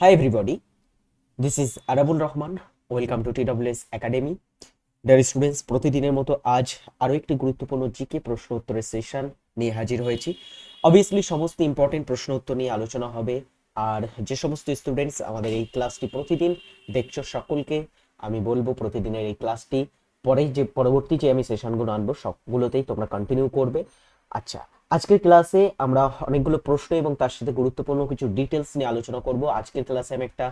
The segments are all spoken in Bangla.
Hi everybody, this is Arabul Rahman. Welcome to TWS Academy. Dear students প্রতিদিনের মতো আজ আরও একটি গুরুত্বপূর্ণ জিকে প্রশ্ন উত্তরের সেশন নিয়ে হাজির হয়েছি অবভিয়াসলি সমস্ত ইম্পর্টেন্ট প্রশ্ন উত্তর নিয়ে আলোচনা হবে আর যে সমস্ত স্টুডেন্টস আমাদের এই ক্লাসটি প্রতিদিন দেখছ সকলকে আমি বলব প্রতিদিনের এই ক্লাসটি পরে যে পরবর্তী যে আমি সেশনগুলো আনব সবগুলোতেই তোমরা কন্টিনিউ করবে আচ্ছা আজকের ক্লাসে আমরা অনেকগুলো প্রশ্ন এবং তার সাথে গুরুত্বপূর্ণ কিছু ডিটেলস নিয়ে আলোচনা করব। আজকের ক্লাসে আমি একটা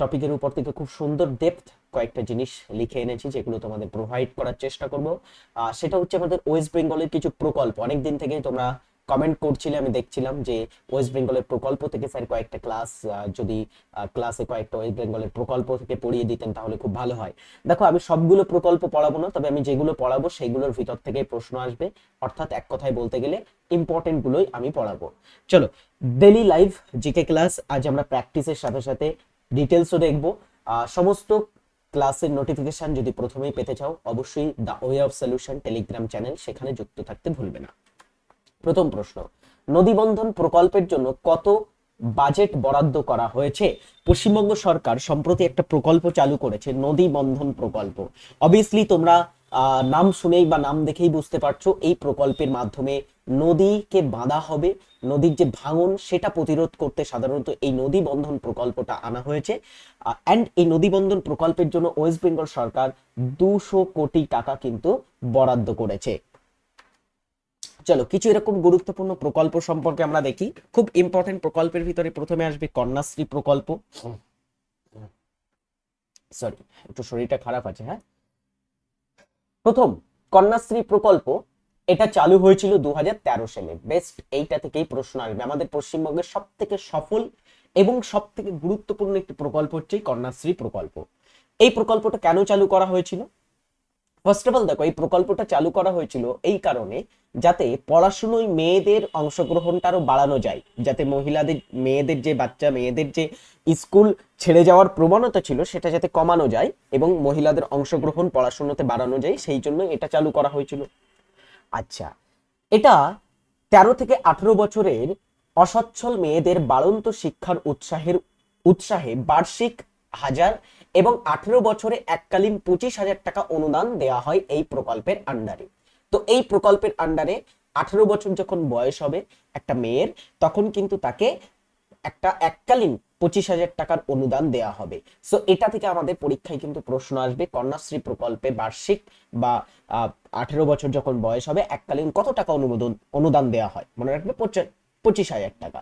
টপিকের উপর থেকে খুব সুন্দর ডেপথ কয়েকটা জিনিস লিখে এনেছি যেগুলো তোমাদের প্রোভাইড করার চেষ্টা করব। সেটা হচ্ছে আমাদের ওয়েস্ট বেঙ্গলের কিছু প্রকল্প। অনেক দিন থেকে তোমরা কমেন্ট করছিলে, আমি দেখছিলাম যে ওয়েস্ট বেঙ্গলের প্রকল্প থেকে স্যার কয়েকটা ক্লাস যদি ক্লাসে কয়েকটা ওয়েস্ট বেঙ্গলের প্রকল্প থেকে পড়িয়ে দিতেন তাহলে খুব ভালো হয়। দেখো, আমি সবগুলো প্রকল্প পড়াবো না, তবে আমি যেগুলো পড়াবো সেগুলোর ভিতর থেকে প্রশ্ন আসবে। অর্থাৎ এক কথায় বলতে গেলে ইম্পর্টেন্ট গুলোই আমি পড়াবো। চলো ডেলি লাইভ জিকে ক্লাস আজ আমরা প্র্যাকটিসের সাথে সাথে ডিটেলসও দেখব। সমস্ত ক্লাসের নোটিফিকেশন যদি প্রথমেই পেতে চাও, অবশ্যই the way of solution Telegram channel সেখানে যুক্ত থাকতে ভুলবে না। প্রথম প্রশ্ন নদী বন্ধন প্রকল্পের জন্য কত বাজেট বরাদ্দ করা হয়েছে? পশ্চিমবঙ্গ সরকার সম্প্রতি একটা প্রকল্প চালু করেছে নদী বন্ধন প্রকল্প। অবভিয়াসলি তোমরা নাম শুনেই বা নাম দেখেই বুঝতে পারছ, এই প্রকল্পের মাধ্যমে নদীকে বাঁধা হবে, নদীর যে ভাঙন সেটা প্রতিরোধ করতে সাধারণত এই নদী বন্ধন প্রকল্পটা আনা হয়েছে। অ্যান্ড এই নদী বন্ধন প্রকল্পের জন্য ওয়েস্ট বেঙ্গল সরকার দুশো কোটি টাকা কিন্তু বরাদ্দ করেছে। চলো, কিছু এরকম গুরুত্বপূর্ণ প্রকল্প সম্পর্কে আমরা দেখি। খুব ইম্পর্টেন্ট প্রকল্পের ভিতরে প্রথমে আসবে কন্যাশ্রী প্রকল্প। সরি একটু শরীরটা খারাপ আছে হ্যাঁ? প্রথম, কন্যাশ্রী প্রকল্প, এটা চালু হয়েছিল দু হাজার তেরো সালে। বেস্ট, এইটা থেকেই প্রশ্ন আসবে। আমাদের পশ্চিমবঙ্গের সব থেকে সফল এবং সব থেকে গুরুত্বপূর্ণ একটি প্রকল্প হচ্ছে কন্যাশ্রী প্রকল্প। এই প্রকল্পটা কেন চালু করা হয়েছিল? ফার্স্ট অফ অল দেখো, এই প্রকল্পটা চালু করা হয়েছিল এই কারণে যাতে পড়াশুনোয় মেয়েদের অংশগ্রহণটা আরও বাড়ানো যায়, যাতে মহিলাদের, মেয়েদের যে বাচ্চা, মেয়েদের যে স্কুল ছেড়ে যাওয়ার প্রবণতা ছিল সেটা যাতে কমানো যায় এবং মহিলাদের অংশগ্রহণ পড়াশোনাতে বাড়ানো যায়, সেই জন্য এটা চালু করা হয়েছিল। আচ্ছা এটা তেরো থেকে আঠেরো বছরের অসচ্ছল মেয়েদের বাড়ন্ত শিক্ষার উৎসাহের, উৎসাহে বার্ষিক হাজার এবং আঠেরো বছরে এককালীন পঁচিশ হাজার টাকা অনুদান দেওয়া হয় এই প্রকল্পের আন্ডারে তো এই প্রকল্পের আন্ডারে আঠেরো বছর যখন বয়স হবে একটা মেয়ের, তখন কিন্তু তাকে একটা এককালীন পঁচিশ হাজার টাকার অনুদান দেওয়া হবে। সো এটা থেকে আমাদের পরীক্ষায় কিন্তু প্রশ্ন আসবে, কন্যাশ্রী প্রকল্পে বার্ষিক বা আঠেরো বছর যখন বয়স হবে, এককালীন কত টাকা অনুমোদন, অনুদান দেওয়া হয়? মনে রাখবে পঁচিশ হাজার টাকা।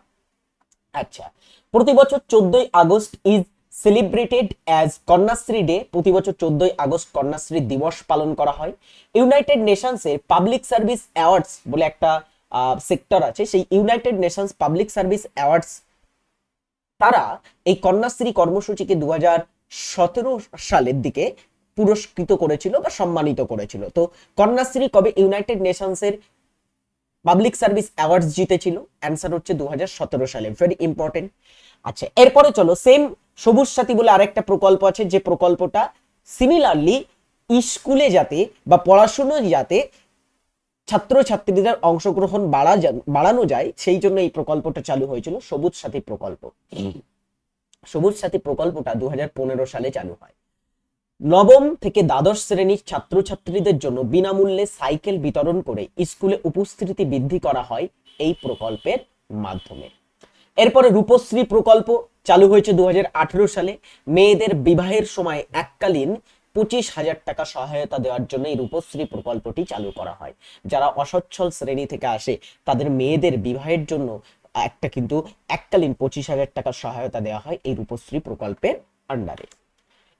আচ্ছা প্রতি বছর চোদ্দই August is celebrated as Kanyashree day প্রতি বছর চোদ্দই আগস্ট কন্যাশ্রী দিবস পালন করা হয়। ইউনাইটেড নেশনসের পাবলিক সার্ভিস অ্যাওয়ার্ডস বলে একটা সেক্টর আছে। সেই United Nations public service awards তারা এই কন্যাশ্রী কর্মসূচিকে দু সতেরো সালের দিকে পুরস্কৃত করেছিল বা সম্মানিত করেছিল। তো কন্যাশ্রী কবে ইউনাইটেড নেশনসের পাবলিক সার্ভিস অ্যাওয়ার্ডস জিতেছিল? অ্যান্সার হচ্ছে দু হাজার সতেরো সালে। ভেরি ইম্পর্টেন্ট আচ্ছা এরপরে চলো সেম সবুজ সাথী বলে আরেকটা প্রকল্প আছে, যে প্রকল্পটা সিমিলারলি স্কুলে যাতে বা পড়াশুনো যাতে ছাত্রছাত্রীদের অংশগ্রহণ বাড়া বাড়ানো যায়, সেই জন্য এই প্রকল্পটা চালু হয়েছিল, সবুজ সাথী প্রকল্প। সবুজ সাথী প্রকল্পটা দু হাজার পনেরো সালে চালু হয়। নবম থেকে দ্বাদশ শ্রেণির ছাত্রছাত্রীদের জন্য বিনামূল্যে সাইকেল বিতরণ করে স্কুলে উপস্থিতি বৃদ্ধি করা হয় এই প্রকল্পের মাধ্যমে। এরপরে রূপশ্রী প্রকল্প চালু হয়েছে দু হাজার আঠারো সালে। মেয়েদের বিবাহের সময় এককালীন পঁচিশ হাজার টাকা সহায়তা দেওয়ার জন্য এই রূপশ্রী প্রকল্পটি চালু করা হয়। যারা অসচ্ছল শ্রেণি থেকে আসে, তাদের মেয়েদের বিবাহের জন্য একটা কিন্তু এককালীন পঁচিশ হাজার টাকা সহায়তা দেওয়া হয় এই রূপশ্রী প্রকল্পের আন্ডারে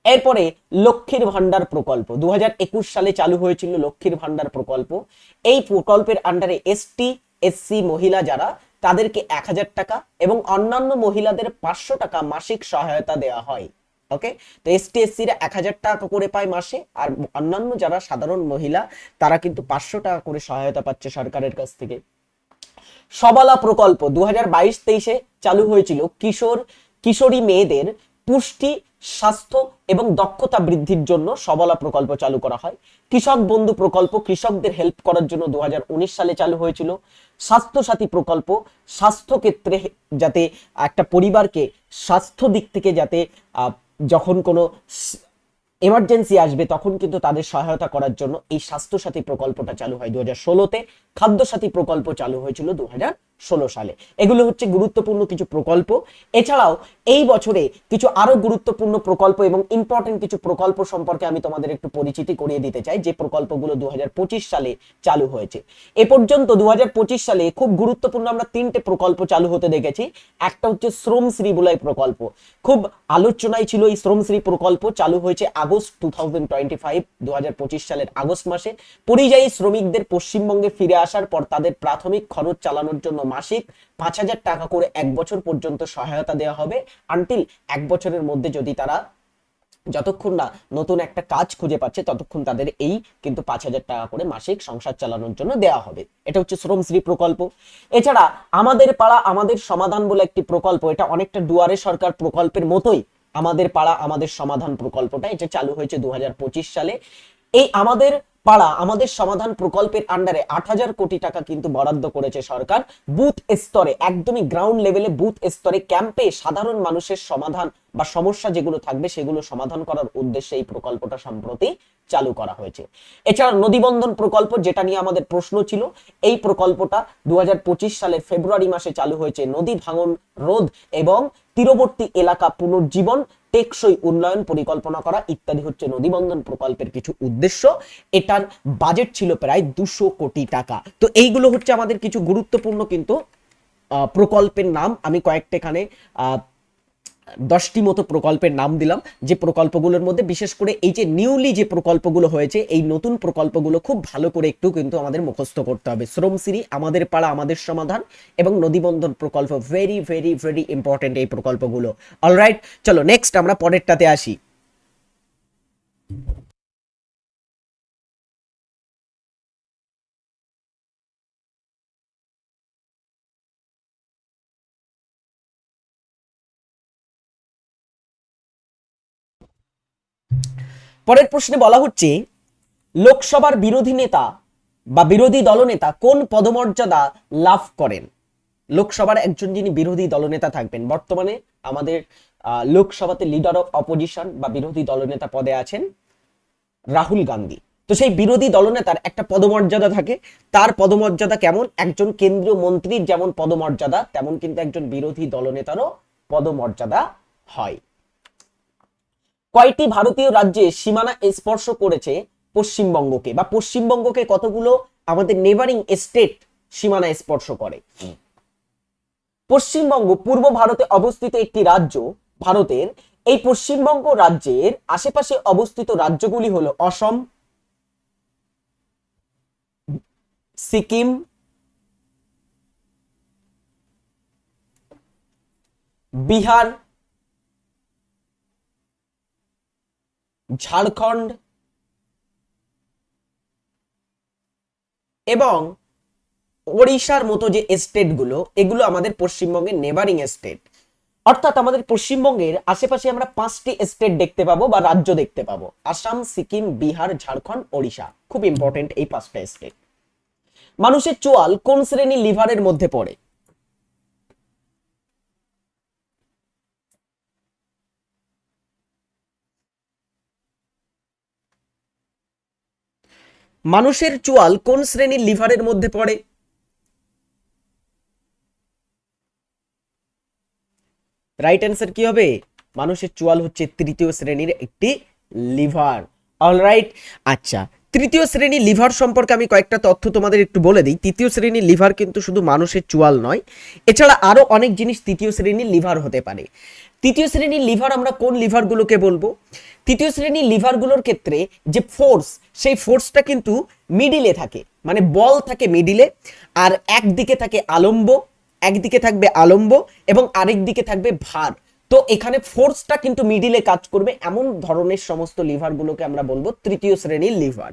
এরপরে লক্ষ্মীর ভান্ডার প্রকল্প, দু হাজার একুশ সালে চালু হয়েছিল লক্ষ্মীর ভান্ডার প্রকল্প। এই প্রকল্পের আন্ডারে এসটি, এসসি মহিলা যারা তাদেরকে এক হাজার টাকা এবং অন্যান্য মহিলাদের পাঁচশো টাকা মাসিক সহায়তা দেওয়া হয়। ওকে তো এসটিএসসিরা এক হাজার টাকা করে পায় মাসে, আর অন্যান্য যারা সাধারণ মহিলা, তারা কিন্তু পাঁচশো টাকা করে সহায়তা পাচ্ছে সরকারের কাছ থেকে। সবালা প্রকল্প দু হাজার বাইশ তেইশে চালু হয়েছিল কিশোর, কিশোরী মেয়েদের পুষ্টি, স্বাস্থ্য এবং দক্ষতা বৃদ্ধির জন্য সবলা প্রকল্প চালু করা হয়। কৃষক বন্ধু প্রকল্প কৃষকদের হেল্প করার জন্য দুহাজার উনিশ সালে চালু হয়েছিল। স্বাস্থ্য সাথী প্রকল্প স্বাস্থ্য ক্ষেত্রে যাতে একটা পরিবারকে স্বাস্থ্য দিক থেকে যাতে যখন কোনো এমার্জেন্সি আসবে তখন কিন্তু তাদের সহায়তা করার জন্য এই স্বাস্থ্যসাথী প্রকল্পটা চালু হয় দু হাজার ষোলোতে। খাদ্যসাথী প্রকল্প চালু হয়েছিল দু হাজার ষোলো সালে। এগুলো হচ্ছে গুরুত্বপূর্ণ কিছু প্রকল্প। এছাড়াও এই বছরে কিছু আরও গুরুত্বপূর্ণ প্রকল্প এবং ইম্পর্টেন্ট কিছু প্রকল্প সম্পর্কে আমি তোমাদের একটু পরিচিতি করিয়ে দিতে চাই, যে প্রকল্পগুলো দু সালে চালু হয়েছে। এ পর্যন্ত দু সালে খুব গুরুত্বপূর্ণ আমরা তিনটে প্রকল্প চালু হতে দেখেছি। একটা হচ্ছে শ্রমশ্রী বুলাই প্রকল্প। খুব আলোচনায় ছিল এই শ্রমশ্রী প্রকল্প চালু হয়েছে August two thousand twenty five দু সালের আগস্ট মাসে। পরিযায়ী শ্রমিকদের পশ্চিমবঙ্গে ফিরে আসার পর তাদের প্রাথমিক খরচ চালানোর জন্য মাসিক পাঁচ হাজার টাকা করে এক বছর পর্যন্ত সহায়তা দেওয়া হবে। আনটিল এক বছরের মধ্যে যদি তারা যতক্ষণ না নতুন একটা কাজ খুঁজে পাচ্ছে, ততক্ষণ তাদের এই কিন্তু পাঁচ হাজার টাকা করে মাসিক সংসার চালানোর জন্য দেওয়া হবে। এটা হচ্ছে শ্রমশ্রী প্রকল্প। এছাড়া আমাদের পাড়া আমাদের সমাধান বলে একটি প্রকল্প, এটা অনেকটা দুয়ারে সরকার প্রকল্পের মতোই আমাদের পাড়া আমাদের সমাধান প্রকল্পটা, এটা চালু হয়েছে দু হাজার পঁচিশ সালে। এই আমাদের পাড়া আমাদের সমাধান প্রকল্পের আন্ডারে আট হাজার কোটি টাকা কিন্তু বরাদ্দ করেছে সরকার। বুথ স্তরে, একদমই গ্রাউন্ড লেভেলে বুথ স্তরে ক্যাম্পে সাধারণ মানুষের সমাধান বা সমস্যা যেগুলো থাকবে সেগুলো সমাধান করার উদ্দেশ্যে এই প্রকল্পটা সম্প্রতি চালু করা হয়েছে। এছাড়া নদীবন্ধন প্রকল্প যেটা নিয়ে আমাদের প্রশ্ন ছিল, এই প্রকল্পটা দু হাজার পঁচিশ সালের ফেব্রুয়ারি মাসে চালু হয়েছে নদী ভাঙন রোধ এবং তীরবর্তী এলাকা পুনর্জীবন টেকসই উন্নয়ন পরিকল্পনা করা ইত্যাদি হচ্ছে নদীবন্ধন প্রকল্পের কিছু উদ্দেশ্য। এটার বাজেট ছিল প্রায় দুশো কোটি টাকা। তো এইগুলো হচ্ছে আমাদের কিছু গুরুত্বপূর্ণ কিন্তু প্রকল্পের নাম। আমি কয়েকটা এখানে দশটি মতো প্রকল্পের নাম দিলাম। যে প্রকল্পগুলোর মধ্যে বিশেষ করে এই যে নিউলি যে প্রকল্পগুলো হয়েছে, এই নতুন প্রকল্পগুলো খুব ভালো করে একটু কিন্তু আমাদের মুখস্থ করতে হবে। শ্রমশ্রী আমাদের পাড়া, আমাদের সমাধান এবং নদীবন্ধন প্রকল্প ভেরি ভেরি ভেরি ইম্পর্টেন্ট এই প্রকল্পগুলো। অলরাইট চলো নেক্সট আমরা পরেরটাতে আসি। পরের প্রশ্নে বলা হচ্ছে, লোকসভার বিরোধী নেতা বা বিরোধী দলনেতা কোন পদমর্যাদা লাভ করেন? লোকসভার একজন যিনি বিরোধী দলনেতা থাকবেন, বর্তমানে আমাদের লোকসভাতে লিডার অফ অপোজিশন বা বিরোধী দলনেতা পদে আছেন রাহুল গান্ধী। তো সেই বিরোধী দলনেতার একটা পদমর্যাদা থাকে, তার পদমর্যাদা কেমন? একজন কেন্দ্রীয় মন্ত্রীর যেমন পদমর্যাদা, তেমন কিন্তু একজন বিরোধী দলনেতারও পদমর্যাদা হয়। কয়টি ভারতীয় রাজ্যে সীমানা স্পর্শ করেছে পশ্চিমবঙ্গকে? বা পশ্চিমবঙ্গকে কতগুলো আমাদের নেবারিং স্টেট সীমানা স্পর্শ করে? পশ্চিমবঙ্গ পূর্ব ভারতে অবস্থিত একটি রাজ্য ভারতের। এই পশ্চিমবঙ্গ রাজ্যের আশেপাশে অবস্থিত রাজ্যগুলি হলো অসম সিকিম বিহার ঝাড়খণ্ড এবং ওড়িশার মতো যে স্টেটগুলো এগুলো আমাদের পশ্চিমবঙ্গের নেবারিং স্টেট অর্থাৎ আমাদের পশ্চিমবঙ্গের আশেপাশে আমরা পাঁচটি স্টেট দেখতে পাবো বা রাজ্য দেখতে পাবো। আসাম, সিকিম, বিহার, ঝাড়খণ্ড, ওড়িশা। খুব ইম্পর্টেন্ট এই পাঁচটা স্টেট মানুষের চোয়াল কোন শ্রেণির লিভারের মধ্যে পড়ে? মানুষের চোয়াল কোন শ্রেণির লিভারের মধ্যে পড়ে? রাইট অ্যান্সার কি হবে? মানুষের চোয়াল হচ্ছে তৃতীয় শ্রেণির একটি লিভার। অলরাইট আচ্ছা তৃতীয় শ্রেণির লিভার সম্পর্কে আমি কয়েকটা তথ্য তোমাদের একটু বলে দিই। তৃতীয় শ্রেণির লিভার কিন্তু শুধু মানুষের চোয়াল নয়, এছাড়া আরও অনেক জিনিস তৃতীয় শ্রেণির লিভার হতে পারে। তৃতীয় শ্রেণির লিভার আমরা কোন লিভারগুলোকে বলব? তৃতীয় শ্রেণির লিভারগুলোর ক্ষেত্রে যে ফোর্স সেই ফোর্সটা কিন্তু মিডিলে থাকে মানে বল থাকে মিডিলে আর একদিকে থাকে আলম্ব, একদিকে থাকবে আলম্ব এবং আরেক দিকে থাকবে ভার। তো এখানে ফোর্সটা কিন্তু মিডিলে কাজ করবে, এমন ধরনের সমস্ত লিভারগুলোকে আমরা বলব তৃতীয় শ্রেণির লিভার।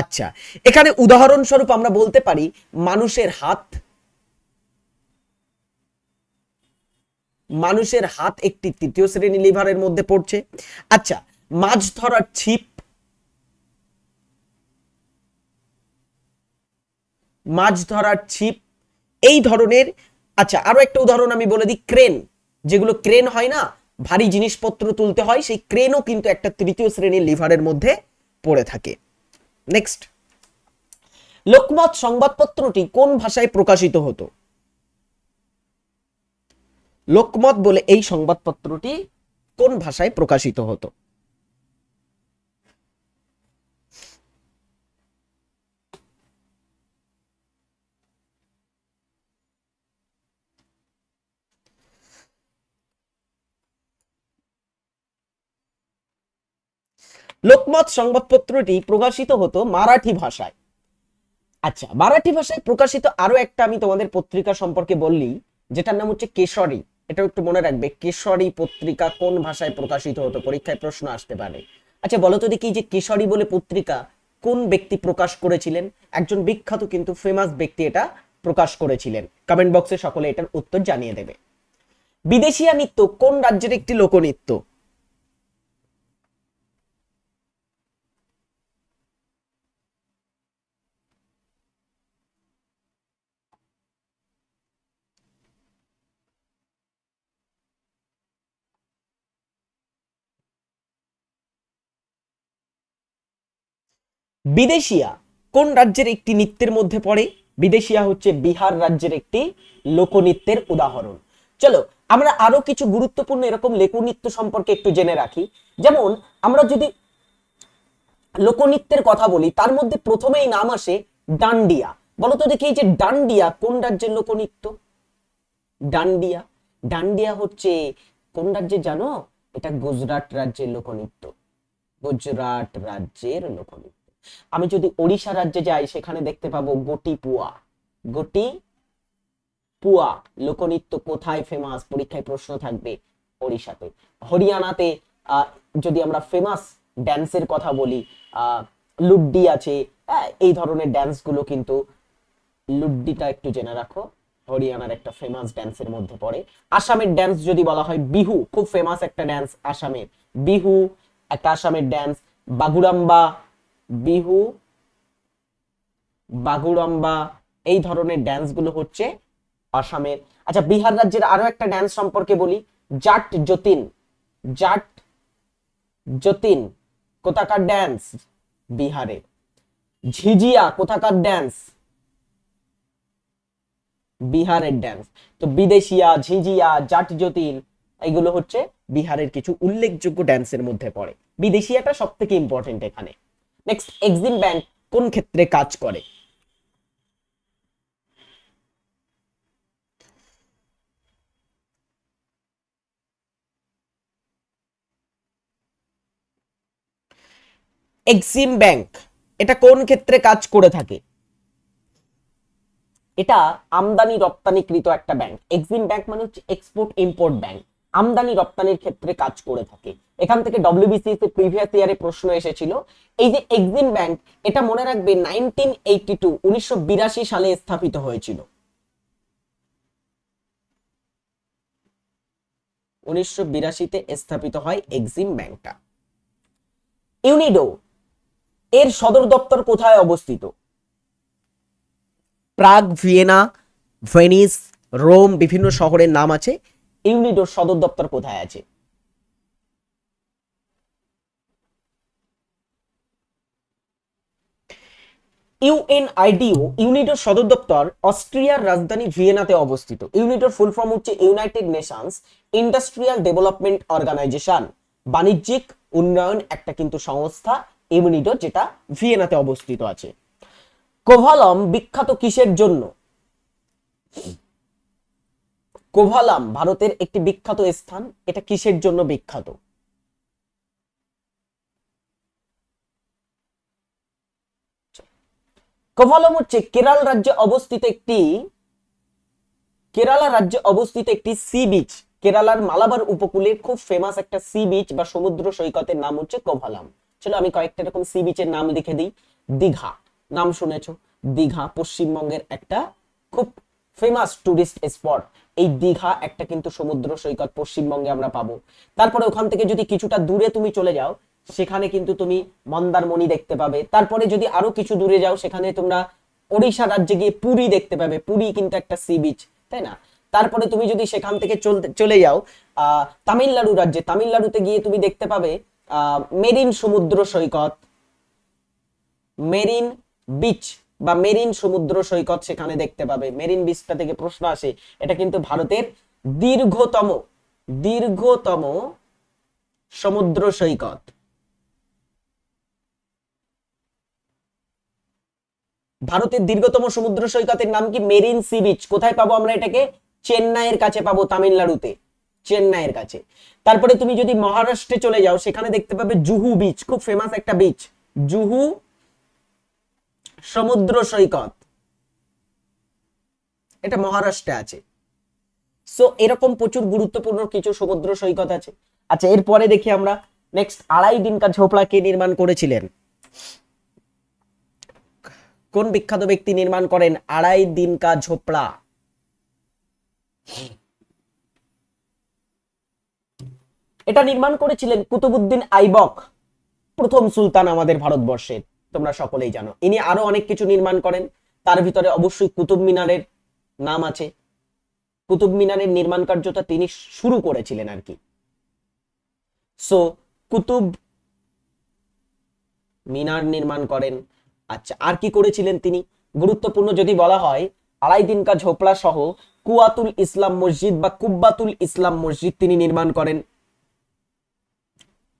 আচ্ছা এখানে উদাহরণস্বরূপ আমরা বলতে পারি মানুষের হাত মানুষের হাত একটি তৃতীয় শ্রেণি লিভারের মধ্যে পড়ছে। আচ্ছা মাছ ধরার ছিপ। মাছ ধরার ছিপ, এই ধরনের আচ্ছা আরও একটা উদাহরণ আমি বলে দিই, ক্রেন। যেগুলো ক্রেন হয় না, ভারী জিনিসপত্র তুলতে হয়, সেই ক্রেনও কিন্তু একটা তৃতীয় শ্রেণির লিভারের মধ্যে পড়ে থাকে। নেক্সট লোকমত সংবাদপত্রটি কোন ভাষায় প্রকাশিত হতো? লোকমত বলে এই সংবাদপত্রটি কোন ভাষায় প্রকাশিত হতো? লোকমত সংবাদপত্রটি প্রকাশিত হতো মারাঠি ভাষায়। আচ্ছা মারাঠি ভাষায় প্রকাশিত আরও একটা আমি তোমাদের পত্রিকা সম্পর্কে বললি, যেটার নাম হচ্ছে কেশরী। এটাও একটু মনে রাখবে, কেশরী পত্রিকা কোন ভাষায় প্রকাশিত হতো? পরীক্ষায় প্রশ্ন আসতে পারে। আচ্ছা বলো তো দেখি যে কেশরী বলে পত্রিকা কোন ব্যক্তি প্রকাশ করেছিলেন? একজন বিখ্যাত কিন্তু ফেমাস ব্যক্তি এটা প্রকাশ করেছিলেন। কমেন্ট বক্সে সকলে এটার উত্তর জানিয়ে দেবে। বিদেশিয়া নৃত্য কোন রাজ্যের একটি লোকনৃত্য? বিদেশিয়া, কোন রাজ্যের একটি নৃত্যের মধ্যে পড়ে? বিদেশিয়া হচ্ছে বিহার রাজ্যের একটি লোকনৃত্যের উদাহরণ। চলো, আমরা আরও কিছু গুরুত্বপূর্ণ এরকম লোকনৃত্য সম্পর্কে একটু জেনে রাখি। যেমন, আমরা যদি লোকনৃত্যের কথা বলি, তার মধ্যে প্রথমেই নাম আসে ডান্ডিয়া। বলো তো দেখি যে ডান্ডিয়া, কোন রাজ্যের লোকনৃত্য? ডান্ডিয়া। ডান্ডিয়া হচ্ছে, কোন রাজ্যে জানো? এটা গুজরাট রাজ্যের লোকনৃত্য। গুজরাট রাজ্যের লোকনৃত্য। আমি যদি ওড়িশা রাজ্যে যাই, সেখানে দেখতে পাবো গটি পুয়া। গটি পুয়া, লোকনৃত্য কোথায় ফেমাস পরীক্ষায় প্রশ্ন থাকবে ওড়িশাতে। হরিয়ানাতে যদি আমরা ফেমাস ড্যান্সের কথা বলি লুড্ডি আছে এই ধরনের ড্যান্সগুলো কিন্তু লুড্ডিটা একটু জেনে রাখো। হরিয়ানার একটা ফেমাস ড্যান্সের মধ্যে পড়ে। আসামের ড্যান্স যদি বলা হয় বিহু, খুব ফেমাস একটা ড্যান্স আসামের। বিহু, একটা আসামের ড্যান্স বাগুড়াম্বা বিহু, বাগুড়াম্বা, এই ধরনের ড্যান্সগুলো হচ্ছে আসামের। আচ্ছা বিহার রাজ্যের আরও একটা ড্যান্স সম্পর্কে বলি। জাট যতীন জাট যতীন, কোথাকার ড্যান্স বিহারে। ঝিঝিয়া, কোথাকার ড্যান্স বিহারের ড্যান্স তো বিদেশিয়া, ঝিঝিয়া, জাট জটিল এগুলো হচ্ছে বিহারের কিছু উল্লেখযোগ্য ড্যান্সের মধ্যে পড়ে। বিদেশিয়াটা সব থেকে ইম্পর্টেন্ট এখানে। নেক্সট এক্সিম ব্যাংক কোন ক্ষেত্রে কাজ করে? এক্সিম ব্যাংক এটা কোন ক্ষেত্রে কাজ করে থাকে? এটা আমদানি রপ্তানিকৃত একটা ব্যাংক এক্সিম ব্যাংক মানে হচ্ছে এক্সপোর্ট ইম্পোর্ট ব্যাংক আমদানি রপ্তানির ক্ষেত্রে কাজ করে থাকে। এখান থেকে ডব্লিউবিসিএস এর প্রিভিয়াস ইয়ারে প্রশ্ন এসেছিল, এই যে এক্সিম ব্যাংক এটা মনে রাখবে নাইনটিন এইটি টু উনিশশো বিরাশি সালে স্থাপিত হয়েছিল। উনিশশো বিরাশিতে স্থাপিত হয় এক্সিম ব্যাংকটা ইউনিডো এর সদর দপ্তর কোথায় অবস্থিত? প্রাগ, ভিয়েনা, ভেনিস, রোম, বিভিন্ন শহরের নাম আছে। ইউনিডোর সদর দপ্তর কোথায় আছে? ইউএনআইডিও ইউনিডোর সদর দপ্তর অস্ট্রিয়ার রাজধানী ভিয়েনাতে অবস্থিত। ইউনিডোর ফুল ফর্ম হচ্ছে United Nations industrial development organization. বাণিজ্যিক উন্নয়ন একটা কিন্তু সংস্থা ইউনিডো যেটা ভিয়েনাতে অবস্থিত আছে। কোভালম বিখ্যাত কিসের জন্য? কোভালাম ভারতের একটি বিখ্যাত স্থান। এটা কিসের জন্য বিখ্যাত? কোভালাম হচ্ছে কেরল রাজ্যে অবস্থিত একটি, কেরালা রাজ্যে অবস্থিত একটি সি বিচ। কেরালার মালাবার উপকূলের খুব ফেমাস একটা সি বিচ বা সমুদ্র সৈকতের নাম হচ্ছে কোভালাম। চলো আমি কয়েকটা এরকম সি বিচের নাম লিখে দিই। দীঘা। নাম শুনেছো? দীঘা পশ্চিমবঙ্গের একটা খুব ফেমাস টুরিস্ট স্পট এই দীঘা একটা কিন্তু সমুদ্র সৈকত পশ্চিমবঙ্গে আমরা পাবো। তারপরে ওখান থেকে যদি কিছুটা দূরে তুমি চলে যাও, সেখানে কিন্তু তুমি মন্দারমণি দেখতে পাবে। তারপরে যদি আরও কিছু দূরে যাও, সেখানে তোমরা ওড়িশা রাজ্যে গিয়ে পুরী দেখতে পাবে। পুরী কিন্তু একটা সি বিচ তাই না? তারপরে তুমি যদি সেখান থেকে চলে যাও তামিলনাড়ু রাজ্যে, তামিলনাড়ুতে গিয়ে তুমি দেখতে পাবে মেরিন সমুদ্র সৈকত, মেরিন বিচ বা মেরিন সমুদ্র সৈকত সেখানে দেখতে পাবে। মেরিন বিচটা থেকে প্রশ্ন আসে, এটা কিন্তু ভারতের দীর্ঘতম দীর্ঘতম সমুদ্র সৈকত। ভারতের দীর্ঘতম সমুদ্র সৈকতের নাম কি? Marine sea beach. কোথায় পাবো আমরা এটাকে? চেন্নাইয়ের কাছে পাবো, তামিলনাড়ুতে। চেন্নাইয়ের কাছে। তারপরে তুমি যদি মহারাষ্ট্রে চলে যাও, সেখানে দেখতে পাবে জুহু বিচ, খুব ফেমাস একটা বিচ জুহু সমুদ্র সৈকত। এটা মহারাষ্ট্রে আছে। সো এরকম প্রচুর গুরুত্বপূর্ণ কিছু সমুদ্র সৈকত আছে। আচ্ছা এরপরে দেখি আমরা নেক্সট আড়াই দিন কা ঝোপড়া কে নির্মাণ করেছিলেন? কোন বিখ্যাত ব্যক্তি নির্মাণ করেন আড়াই দিন কা ঝোপড়া এটা নির্মাণ করেছিলেন কুতুবুদ্দিন আইবক, প্রথম সুলতান আমাদের ভারতবর্ষের। তোমরা সকলেই জানো। ইনি আরও অনেক কিছু নির্মাণ করেন। তার ভিতরে অবশ্যই কুতুব মিনারের নাম আছে। কুতুব মিনারের নির্মাণ কার্যটা তিনি শুরু করেছিলেন আর কি। সো কুতুব মিনার নির্মাণ করেন। আচ্ছা আর কি করেছিলেন তিনি? গুরুত্বপূর্ণ যদি বলা হয় আড়াই দিন কা ঝোপড়া সহ কুয়াতুল ইসলাম মসজিদ বা কুব্বাতুল ইসলাম মসজিদ তিনি নির্মাণ করেন।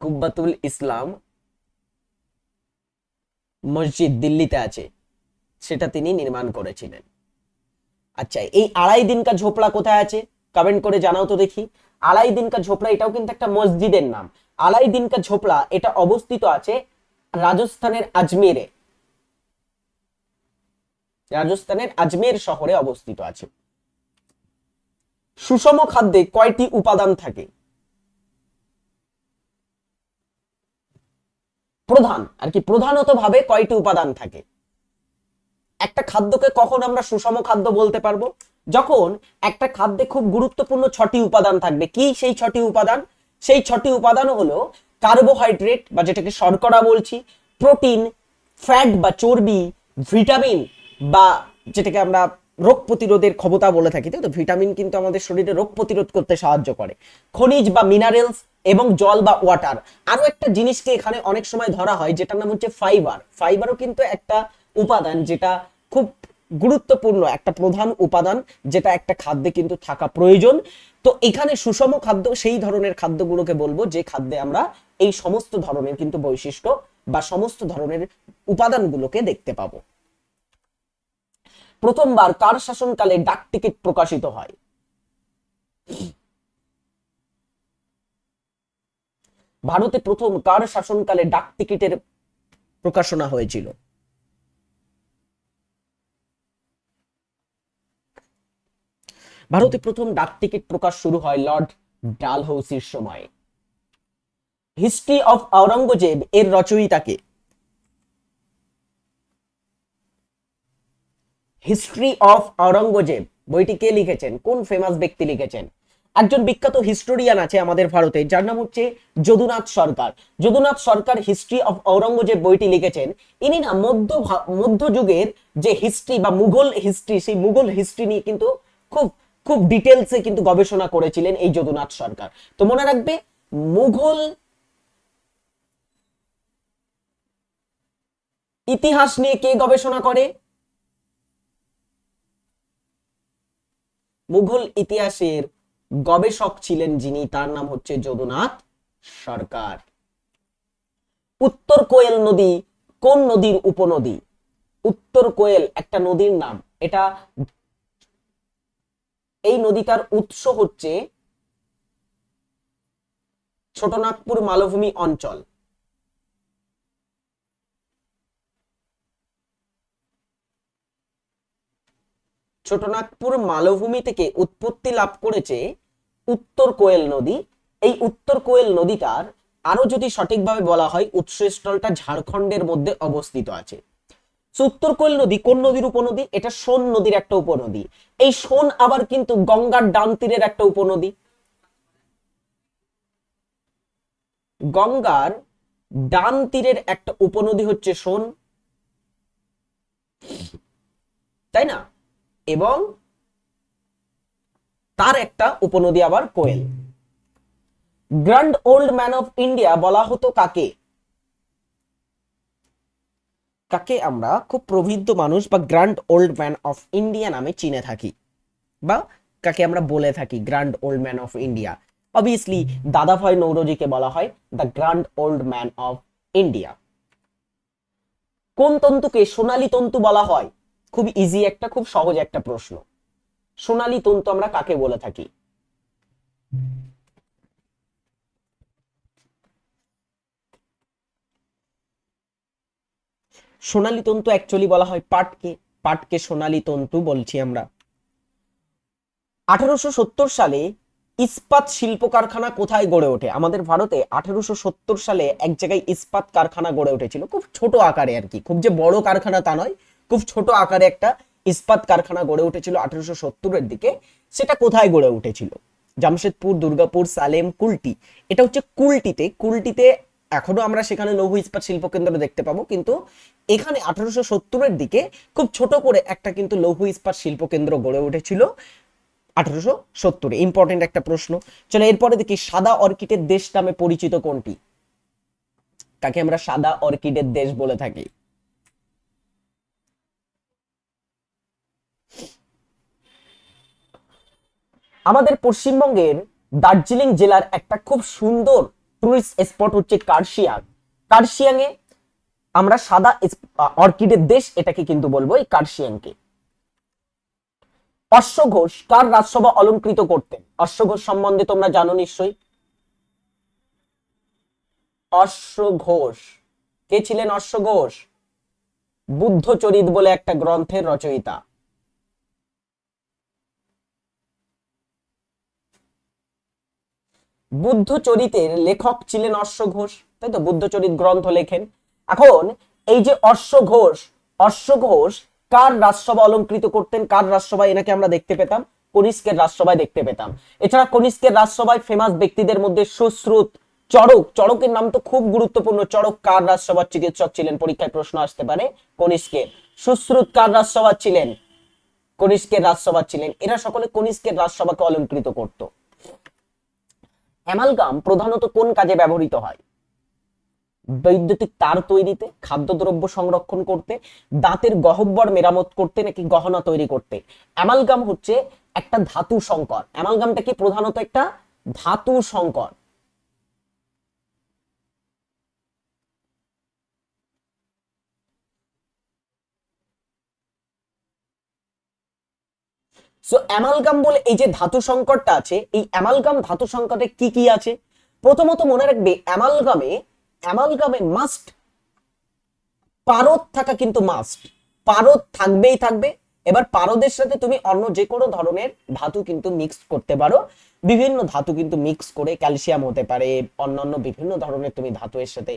কুব্বাতুল ইসলাম মসজিদ দিল্লিতে আছে, সেটা তিনি নির্মাণ করেছিলেন। আচ্ছা এই আড়াই দিন কা ঝোপড়া কোথায় আছে? কমেন্ট করে জানাও তো দেখি। আড়াই দিন কা ঝোপড়া, এটাও কিন্তু একটা মসজিদের নাম। আড়াই দিন কা ঝোপড়া, এটা অবস্থিত আছে রাজস্থানের আজমেরে। রাজস্থানের আজমের শহরে অবস্থিত আছে। সুষম খাদ্যে কয়টি উপাদান থাকে? প্রধান, আর কি প্রধানত ভাবে কয়টি উপাদান থাকে? একটা খাদ্যকে কখন আমরা সুষম খাদ্য বলতে পারব? যখন একটা খাদ্যে খুব গুরুত্বপূর্ণ ছটি উপাদান থাকবে। কি সেই ছটি উপাদান? সেই ছটি উপাদান হলো কার্বোহাইড্রেট বা যেটাকে শর্করা বলছি প্রোটিন ফ্যাট বা চর্বি ভিটামিন বা যেটাকে আমরা রোগ প্রতিরোধের ক্ষমতা বলে থাকি। তাই তো? ভিটামিন কিন্তু আমাদের শরীরে রোগ প্রতিরোধ করতে সাহায্য করে। খনিজ বা মিনারেলস এবং জল বা ওয়াটার আরও একটা জিনিসকে এখানে অনেক সময় ধরা হয়, যেটার নাম হচ্ছে ফাইবার ফাইবারও কিন্তু একটা উপাদান যেটা খুব গুরুত্বপূর্ণ, একটা প্রধান উপাদান, যেটা একটা খাদ্যে কিন্তু থাকা প্রয়োজন। তো এখানে সুষম খাদ্য, সেই ধরনের খাদ্যগুলোকে বলব, যে খাদ্যে আমরা এই সমস্ত ধরনের কিন্তু বৈশিষ্ট্য বা সমস্ত ধরনের উপাদানগুলোকে দেখতে পাবো। প্রথমবার কার শাসনকালে ডাক টিকিট প্রকাশিত হয়? ভারতে প্রথম কার শাসনকালে ডাক টিকিটের প্রকাশনা হয়েছিল? ভারতে প্রথম ডাক টিকিট প্রকাশ শুরু হয় লর্ড ডালহৌসির সময়। হিস্ট্রি অফ আওরঙ্গজেব এর রচয়িতাকে। হিস্ট্রি অফ আওরঙ্গজেব বইটি কে লিখেছেন? কোন ফেমাস ব্যক্তি লিখেছেন? একজন বিখ্যাত হিস্টোরিয়ান আছে আমাদের ভারতে, যার নাম হচ্ছে যদুনাথ সরকার। যদুনাথ সরকার হিস্ট্রি অফ ঔরঙ্গজেব বইটি লিখেছেন। ইনি না মধ্য মধ্যযুগের যে হিস্ট্রি বা মুঘল হিস্ট্রি সেই মুঘল হিস্ট্রি নিয়ে কিন্তু খুব খুব ডিটেলসে কিন্তু গবেষণা করেছিলেন এই যদুনাথ সরকার। তো মনে রাখবে, মুঘল ইতিহাস নিয়ে কে গবেষণা করে? মুঘল ইতিহাসের গবেষক ছিলেন যিনি, তার নাম হচ্ছে যদুনাথ সরকার। উত্তর কোয়েল নদী কোন নদীর উপনদী? উত্তর কোয়েল একটা নদীর নাম। এটা, এই নদীটার উৎস হচ্ছে ছোটনাগপুর মালভূমি অঞ্চল। ছোটনাগপুর মালভূমি থেকে উৎপত্তি লাভ করেছে উত্তর কোয়েল নদী, এই উত্তর কোয়েল নদীটার আরও যদি সঠিকভাবে বলা হয়, উৎসস্থলটা ঝাড়খণ্ডের মধ্যে অবস্থিত আছে। উত্তর কোয়েল নদী কোন নদীর উপনদী? এটা সোন নদীর একটা উপনদী। এই সোন আবার কিন্তু গঙ্গার ডান তীরের একটা উপনদী। গঙ্গার ডান তীরের একটা উপনদী হচ্ছে সোন। তাই না? এবং তার একটা উপনদী আবার Koel. Grand old man of India বলা হতো কাকে? কাকে আমরা খুব প্রবৃদ্ধ মানুষ বা grand old man of India নামে চিনে থাকি? বা কাকে আমরা বলে থাকি grand old man of India? Obviously Dadabhai নৌরজিকে বলা হয় the grand old man of India. কোন তন্তুকে সোনালী তন্তু বলা হয়? খুব ইজি একটা, খুব সহজ একটা প্রশ্ন। সোনালী তন্তু আমরা কাকে বলে থাকি? সোনালী তন্তু অ্যাকচুয়ালি বলা হয় পাটকে। পাটকে সোনালী তন্তু বলছি আমরা। আঠারোশো সত্তর সালে ইস্পাত শিল্প কারখানা কোথায় গড়ে ওঠে? আমাদের ভারতে আঠারোশো সত্তর সালে এক জায়গায় ইস্পাত কারখানা গড়ে উঠেছিল। খুব ছোট আকারে আর কি। খুব যে বড় কারখানা তা নয়, খুব ছোট আকারে একটা ইস্পাত কারখানা গড়ে উঠেছিল আঠারোশো সত্তরের দিকে। সেটা কোথায় গড়ে উঠেছিল? জামশেদপুর, দুর্গাপুর, সালেম, কুলটি। এটা হচ্ছে কুলটিতে। কুলটিতে এখনও আমরা সেখানে লৌহ ইস্পাত শিল্প কেন্দ্র দেখতে পাবো। কিন্তু এখানে আঠারোশো সত্তরের দিকে খুব ছোট করে একটা কিন্তু লৌহ ইস্পাত শিল্প কেন্দ্র গড়ে উঠেছিল আঠারোশো সত্তরে। ইম্পর্টেন্ট একটা প্রশ্ন। চলো এরপরে দেখি সাদা অর্কিডের দেশ নামে পরিচিত কোনটি? তাকে আমরা সাদা অর্কিডের দেশ বলে থাকি? আমাদের পশ্চিমবঙ্গের দার্জিলিং জেলার একটা খুব সুন্দর টুরিস্ট স্পট হচ্ছে কার্শিয়াং। কার্শিয়াং এ আমরা সাদা অর্কিডের দেশ এটাকে কিন্তু বলব এই কার্শিয়াংকে। অশ্ব ঘোষ কার রাজসভা অলঙ্কৃত করতেন? অশ্বঘোষ সম্বন্ধে তোমরা জানো নিশ্চয়ই। অশ্ব ঘোষ কে ছিলেন অশ্ব ঘোষ বুদ্ধচরিত বলে একটা গ্রন্থের রচয়িতা। বুদ্ধচরিতের লেখক ছিলেন অশ্ব ঘোষ তাই তো? বুদ্ধচরিত গ্রন্থ লেখেন। এখন এই যে অশ্ব ঘোষ অশ্ব ঘোষ কার রাজসভা অলঙ্কৃত করতেন? কার রাজসভায়? এনাকে আমরা দেখতে পেতাম। কনিষ্কের রাজসভায় দেখতে পেতাম। এছাড়া কনিষ্কের রাজসভায় ফেমাস ব্যক্তিদের মধ্যে সুশ্রুত চড়ক। চড়কের নাম তো খুব গুরুত্বপূর্ণ। চড়ক কার রাজসভার চিকিৎসক ছিলেন? পরীক্ষায় প্রশ্ন আসতে পারে। কনিষ্কের। সুশ্রুত কার রাজসভার ছিলেন? কনিষ্কের রাজসভার ছিলেন। এরা সকলে কনিষ্কের রাজসভাকে অলঙ্কৃত করত। অ্যামালগাম প্রধানত কোন কাজে ব্যবহৃত হয়? বৈদ্যুতিক তার তৈরিতে, খাদ্যদ্রব্য সংরক্ষণ করতে, দাঁতের গহব্বর মেরামত করতে নাকি গহনা তৈরি করতে? অ্যামালগাম হচ্ছে একটা ধাতু সংকর। অ্যামালগামটা কি প্রধানত একটা ধাতু সংকর? সো অ্যামালগাম বলে এই যে ধাতু সংকটটা আছে, এই অ্যামালগাম ধাতু সংকটে কি কি আছে? প্রথমত মনে রাখবে অ্যামালগামে অ্যামালগামে মাস্ট পারদ থাকা কিন্তু মাস্ট পারদ থাকবেই থাকবে। এবার পারদের সাথে তুমি অন্য যে কোনো ধরনের ধাতু কিন্তু মিক্স করতে পারো। বিভিন্ন ধাতু কিন্তু মিক্স করে ক্যালসিয়াম হতে পারে, অন্যান্য বিভিন্ন ধরনের তুমি ধাতুয়ের সাথে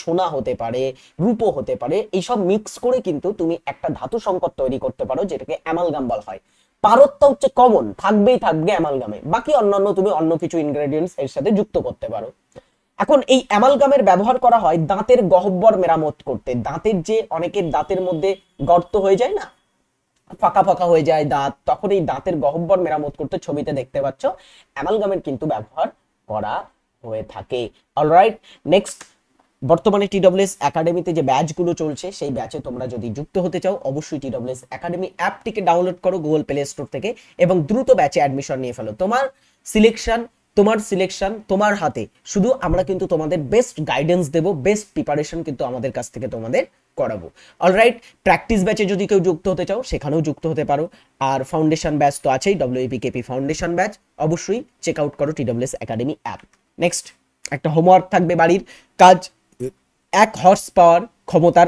সোনা হতে পারে, রূপো হতে পারে, এইসব মিক্স করে কিন্তু তুমি একটা ধাতু সংকট তৈরি করতে পারো, যেটাকে অ্যামালগাম বলা হয়। পারদটা হচ্ছে কমন থাকবেই থাকবে অ্যামালগামে বাকি অন্যান্য তুমি অন্য কিছু ইনগ্রেডিয়েন্টস এর সাথে যুক্ত করতে পারো। এখন এই অ্যামালগামের ব্যবহার করা হয় দাঁতের গহব্বর মেরামত করতে। দাঁতের যে অনেকের দাঁতের মধ্যে গর্ত হয়ে যায় না, ফাঁকা ফাঁকা হয়ে যায় দাঁত, তখন এই দাঁতের গহব্বর মেরামত করতে ছবিতে দেখতে পাচ্ছ অ্যামালগামের কিন্তু ব্যবহার করা হয়ে থাকে। অলরাইট নেক্সট বর্তমানে টিডব্লিউএস একাডেমিতে যে ব্যাচগুলো চলছে, সেই ব্যাচে তোমরা যদি যুক্ত হতে চাও, অবশ্যই টিডব্লিউএস একাডেমি অ্যাপটিকে ডাউনলোড করো গুগল প্লে স্টোর থেকে এবং দ্রুত ব্যাচে অ্যাডমিশন নিয়ে ফেলো। তোমার সিলেকশন তোমার সিলেকশন, তোমার হাতে। শুধু আমরা কিন্তু তোমাদের বেস্ট গাইডেন্স দেব, বেস্ট প্রিপারেশন কিন্তু আমাদের কাছ থেকে তোমাদের করাবো। অলরাইট, প্র্যাকটিস ব্যাচে যদি কেউ যুক্ত হতে চাও, সেখানেও যুক্ত হতে পারো। আর ফাউন্ডেশন ব্যাচ তো আছেই ডব্লিউপি কেপি ফাউন্ডেশন ব্যাচ। অবশ্যই চেক আউট করো টিডব্লিউএস একাডেমি অ্যাপ। নেক্সট একটা হোমওয়ার্ক থাকবে বাড়ির কাজ। এক হর্স পাওয়ার ক্ষমতার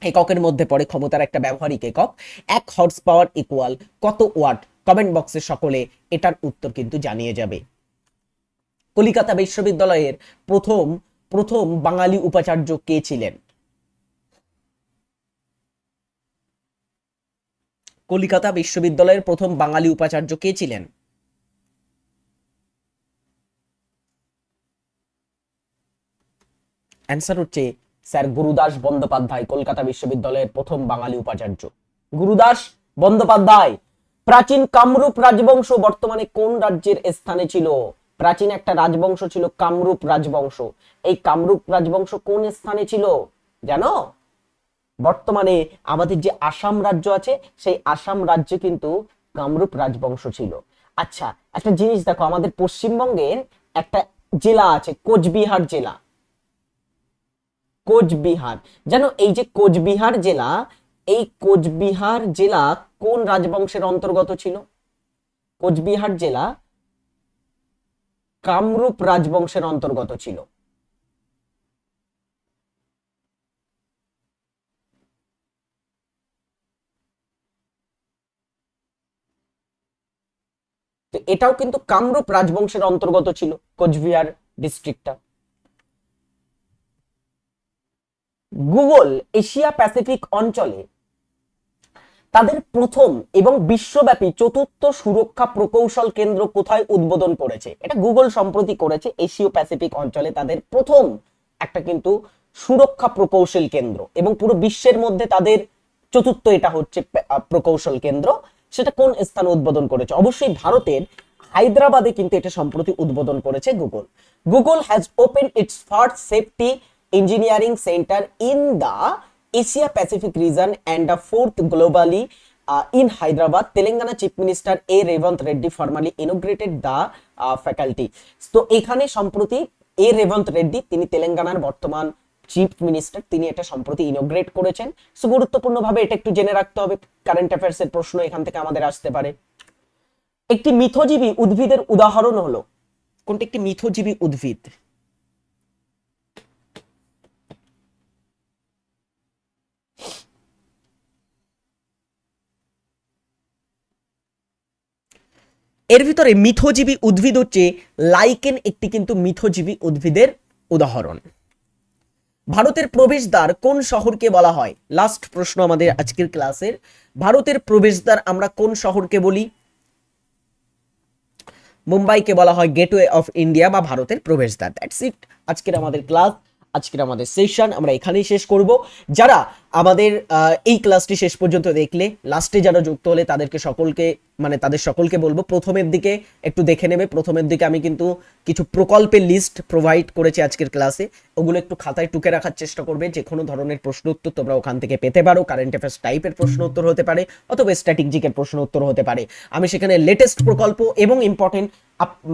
এককের মধ্যে পড়ে, ক্ষমতার একটা ব্যবহারিক একক। এক হর্স পাওয়ার ইকুয়াল কত ওয়াট কমেন্ট বক্সে সকলে এটার উত্তর কিন্তু জানিয়ে যাবে। কলিকাতা বিশ্ববিদ্যালয়ের প্রথম প্রথম বাঙালি উপাচার্য কে ছিলেন? কলিকাতা বিশ্ববিদ্যালয়ের প্রথম বাঙালি উপাচার্য কে ছিলেন? অ্যান্সার হচ্ছে, স্যার গুরুদাস বন্দ্যোপাধ্যায়, কলকাতা বিশ্ববিদ্যালয়ের প্রথম বাঙালি উপাচার্য। গুরুদাস বন্দ্যোপাধ্যায়, প্রাচীন কামরূপ রাজবংশ বর্তমানে কোন রাজ্যের স্থানে ছিল? প্রাচীন একটা রাজবংশ ছিল কামরূপ রাজবংশ। এই কামরূপ রাজবংশ কোন স্থানে ছিল? জানো? বর্তমানে আমাদের যে আসাম রাজ্য আছে, সেই আসাম রাজ্যে কিন্তু কামরূপ রাজবংশ ছিল। আচ্ছা একটা জিনিস দেখো, আমাদের পশ্চিমবঙ্গের একটা জেলা আছে, কোচবিহার জেলা। কোচবিহার। জানো এই যে কোচবিহার জেলা, এই কোচবিহার জেলা কোন রাজবংশের অন্তর্গত ছিল? কোচবিহার জেলা কামরূপ রাজবংশের অন্তর্গত ছিল। তো এটাও কিন্তু কামরূপ রাজবংশের অন্তর্গত ছিল কোচবিহার ডিস্ট্রিক্টটা গুগল এশিয়া প্যাসিফিক অঞ্চলে তাদের প্রথম এবং বিশ্বব্যাপী চতুর্থ সুরক্ষা প্রকৌশল কেন্দ্র কোথায় উদ্বোধন করেছে? এটা গুগল সম্প্রতি করেছে, এশীয় প্যাসিফিক অঞ্চলে তাদের প্রথম একটা কিন্তু সুরক্ষা প্রকৌশল কেন্দ্র এবং পুরো বিশ্বের মধ্যে তাদের চতুর্থ এটা হচ্ছে প্রকৌশল কেন্দ্র। সেটা কোন স্থানে উদ্বোধন করেছে? অবশ্যই ভারতের হায়দ্রাবাদে কিন্তু এটা সম্প্রতি উদ্বোধন করেছে Google. Google has open its first safety engineering center in the Asia Pacific region and the fourth globally in Hyderabad Telangana chief minister A Revanth Reddy formally inaugurated the faculty তো এখানে সম্প্রতি এ রেবন্ত রেড্ডি তিনি তেলেঙ্গানার বর্তমান চিফ মিনিস্টার তিনি এটা সম্প্রতি ইনোগ্রেট করেছেন। সো গুরুত্বপূর্ণভাবে এটা একটু জেনে রাখতে হবে কারেন্ট অ্যাফেয়ার্স এর প্রশ্ন এখান থেকে আমাদের আসতে পারে। একটি মিথজীবী উদ্ভিদের উদাহরণ হলো, কোনটি একটি মিথজীবী উদ্ভিদ? এর ভিতরে মিথজীবী উদ্ভিদ হচ্ছে লাইকেন, একটি কিন্তু মিথজীবী উদ্ভিদের উদাহরণ। ভারতের প্রবেশদ্বার কোন শহরকে বলা হয়? লাস্ট প্রশ্ন আমাদের আজকের ক্লাসের। ভারতের প্রবেশদ্বার আমরা কোন শহরকে বলি? মুম্বাইকে বলা হয় গেটওয়ে অফ ইন্ডিয়া বা ভারতের প্রবেশদ্বার। দ্যাটস ইট আজকের আমাদের ক্লাস, আজকের আমাদের সেশন আমরা এখানেই শেষ করব। যারা আমাদের এই ক্লাসটি শেষ পর্যন্ত দেখলে লাস্টে যারা যুক্ত হলে তাদেরকে সকলকে মানে তাদের সকলকে বলব, প্রথমের দিকে একটু দেখে নেবে। প্রথমের দিকে আমি কিন্তু কিছু প্রকল্পের লিস্ট প্রোভাইড করেছি আজকের ক্লাসে ওগুলো একটু খাতায় টুকে রাখার চেষ্টা করবে। যে কোনো ধরনের প্রশ্ন উত্তর তোমরা ওখান থেকে পেতে পারো। কারেন্ট অ্যাফেয়ার্স টাইপের প্রশ্ন উত্তর হতে পারে, অথবা স্ট্র্যাটেজিকের প্রশ্ন উত্তর হতে পারে। আমি সেখানে লেটেস্ট প্রকল্প এবং ইম্পর্টেন্ট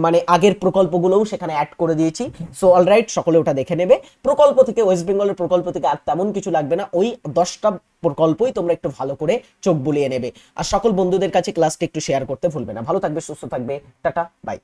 মানে আগের প্রকল্পগুলোও সেখানে অ্যাড করে দিয়েছি। সো অলরাইট সকলে ওটা দেখে নেবে। প্রকল্প থেকে ওয়েস্ট বেঙ্গলের প্রকল্প থেকে আর তেমন কিছু লাগবে না। ওই দশটা প্রকল্পই তোমরা একটু ভালো করে চোখ বুলিয়ে নেবে। আর সকল বন্ধুদের কাছে ক্লাসটা একটু শেয়ার করতে ভুলবে না। ভালো থাকবে, সুস্থ থাকবে। Tata bye